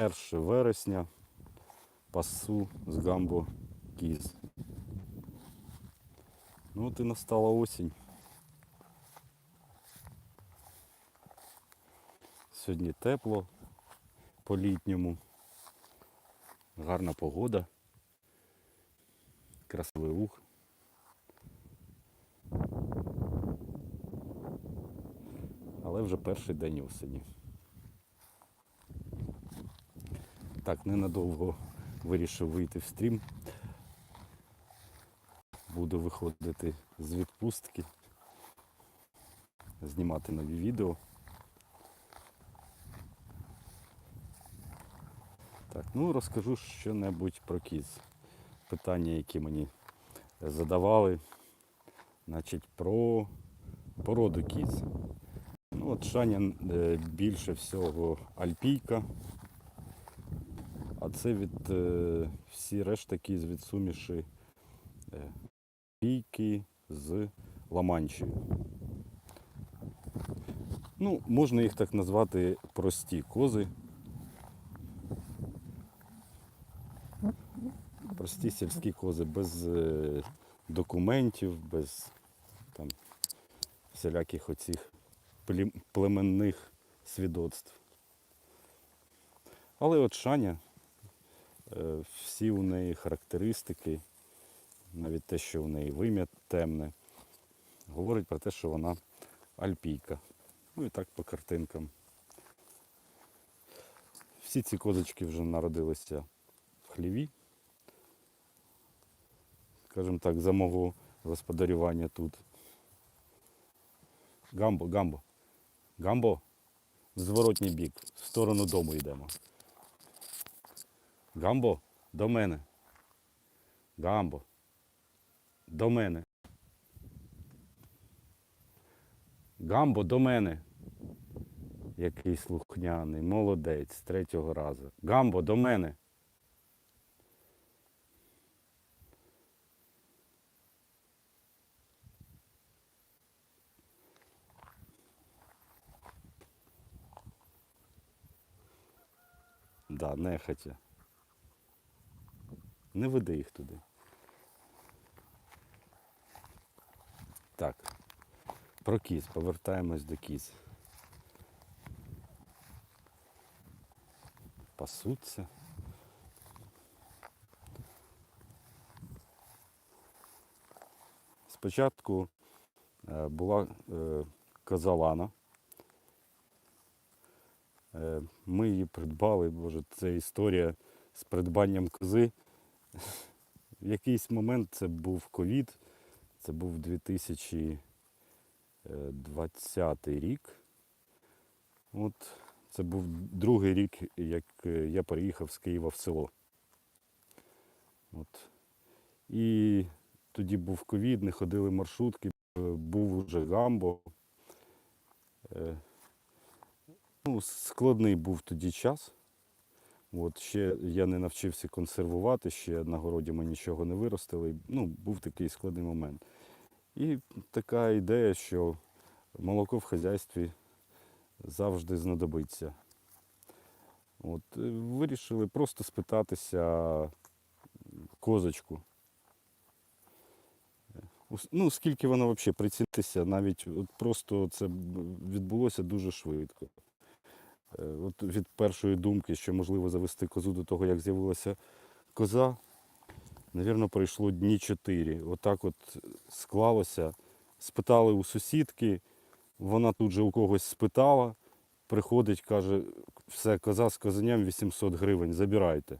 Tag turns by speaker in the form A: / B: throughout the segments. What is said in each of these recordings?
A: 1 вересня пасу з гамбо кіз. Ну от і настала осінь. Сьогодні тепло по-літньому. Гарна погода. Красивий луг. Але вже перший день осені. Так, ненадовго вирішив вийти в стрім. Буду виходити з відпустки, знімати нові відео. Так, ну розкажу що-небудь про кіз. Питання, які мені задавали, значить, про породу кіз. Ну, от Шаня е, більше всього альпійка. А це від е, всі решта кіз від суміші е, пійки з ламанчею. Ну, можна їх так назвати прості кози. Прості сільські кози без е, документів, без там всіляких оцих племенних свідоцтв. Але от Шаня, всі у неї характеристики, навіть те, що у неї вим'я темне, говорить про те, що вона альпійка. Ну і так по картинкам. Всі ці козочки вже народилися в хліві. Скажімо так, за мого господарювання тут. Гамбо, гамбо. Гамбо. Зворотній бік. В сторону дому йдемо. Гамбо, до мене. Гамбо. До мене. Гамбо, до мене. Який слухняний, молодець третього разу. Гамбо, до мене. Да, нехотя. Не веди їх туди. Так. Про кіз. Повертаємось до кіз. Пасуться. Спочатку е, була е, коза Лана. Е, Ми її придбали, боже, це історія з придбанням кози. В якийсь момент це був ковід, це був 2020 рік. От це був другий рік, як е, я переїхав з Києва в село. От. І тоді був ковід, не ходили маршрутки, е, був вже гамбо. Е, Ну, складний був тоді час. От, ще я не навчився консервувати, ще на городі ми нічого не виростили. Ну, був такий складний момент. І така ідея, що молоко в хазяйстві завжди знадобиться. От, е, вирішили просто спитатися козочку. Ну, скільки вона взагалі прицінитися, навіть от просто це відбулося дуже швидко. Е, От від першої думки, що можливо завести козу до того, як з'явилася коза, навірно, пройшло дні чотири. Отак от склалося. Спитали у сусідки, вона тут же у когось спитала, приходить, каже, все, коза з козеням 800 гривень, забирайте.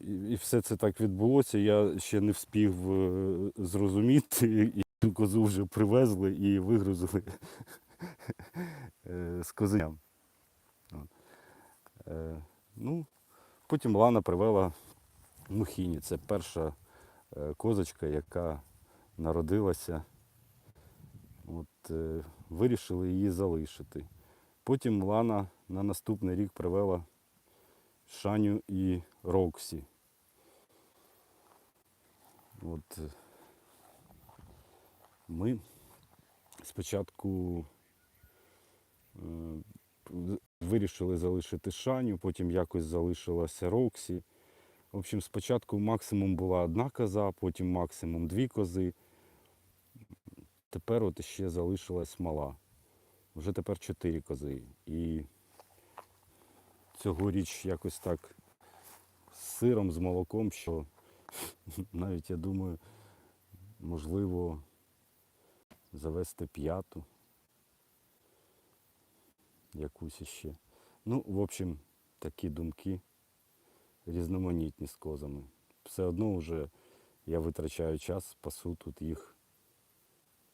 A: І, все це так відбулося. Я ще не встиг е, зрозуміти, і козу вже привезли і вигрузили з козеням. От. Е, Ну, потім Лана привела Мухіні. Це перша е, козочка, яка народилася. От, е, вирішили її залишити. Потім Лана на наступний рік привела Шаню і Роксі. От, е, ми спочатку е, з- вирішили залишити шаню, потім якось залишилася Роксі. В общем, спочатку максимум була одна коза, потім максимум дві кози. Тепер от ще залишилась мала. Вже тепер чотири кози. І цьогоріч якось так з сиром, з молоком, що навіть я думаю, можливо, завести п'яту. Якусь іще. Ну, в общем, такі думки різноманітні з козами. Все одно вже я витрачаю час, пасу тут їх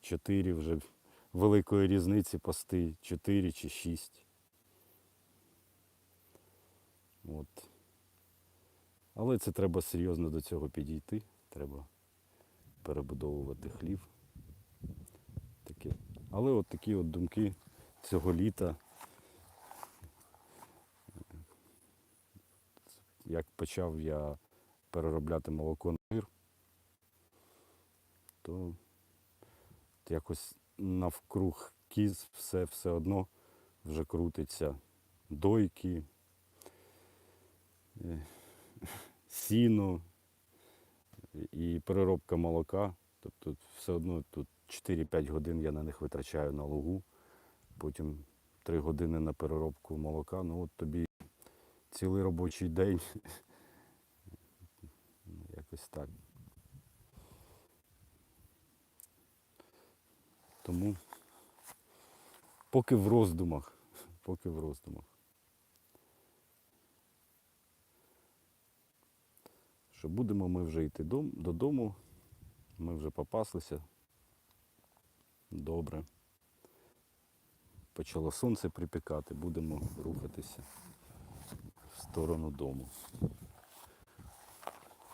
A: чотири вже великої різниці пасти, чотири чи шість. От. Але це треба серйозно до цього підійти. Треба перебудовувати хлів. Таке. Але от такі от думки цього літа. Як почав я переробляти молоко на жир, то якось навкруг кіз все, все одно вже крутиться дойки, е, сіно і переробка молока. Тобто все одно тут 4-5 годин я на них витрачаю на лугу, потім 3 години на переробку молока. Ну от тобі цілий робочий день. Ну, Якось так. Тому поки в роздумах, поки в роздумах. Що будемо ми вже йти додому, ми вже попаслися. Добре. Почало сонце припікати, будемо рухатися сторону дому.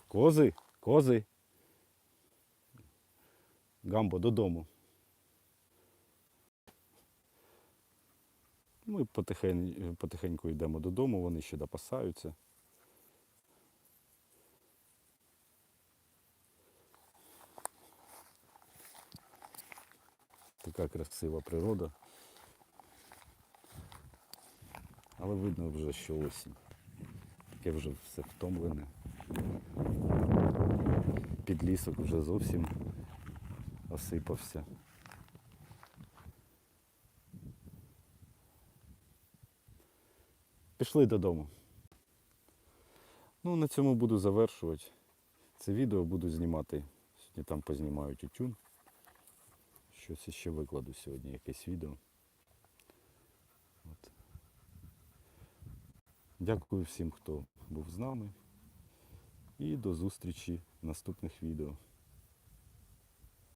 A: Кози, кози. Гамбо додому. Ми потихень, потихеньку йдемо додому, вони ще допасаються. Така красива природа. Але видно вже, що осінь. Таке вже все втомлене. Підлісок вже зовсім осипався. Пішли додому. Ну, на цьому буду завершувати. Це відео буду знімати. Сьогодні там познімаю тютюн. Щось ще викладу сьогодні, якесь відео. От. Дякую всім, хто був з нами. І до зустрічі в наступних відео.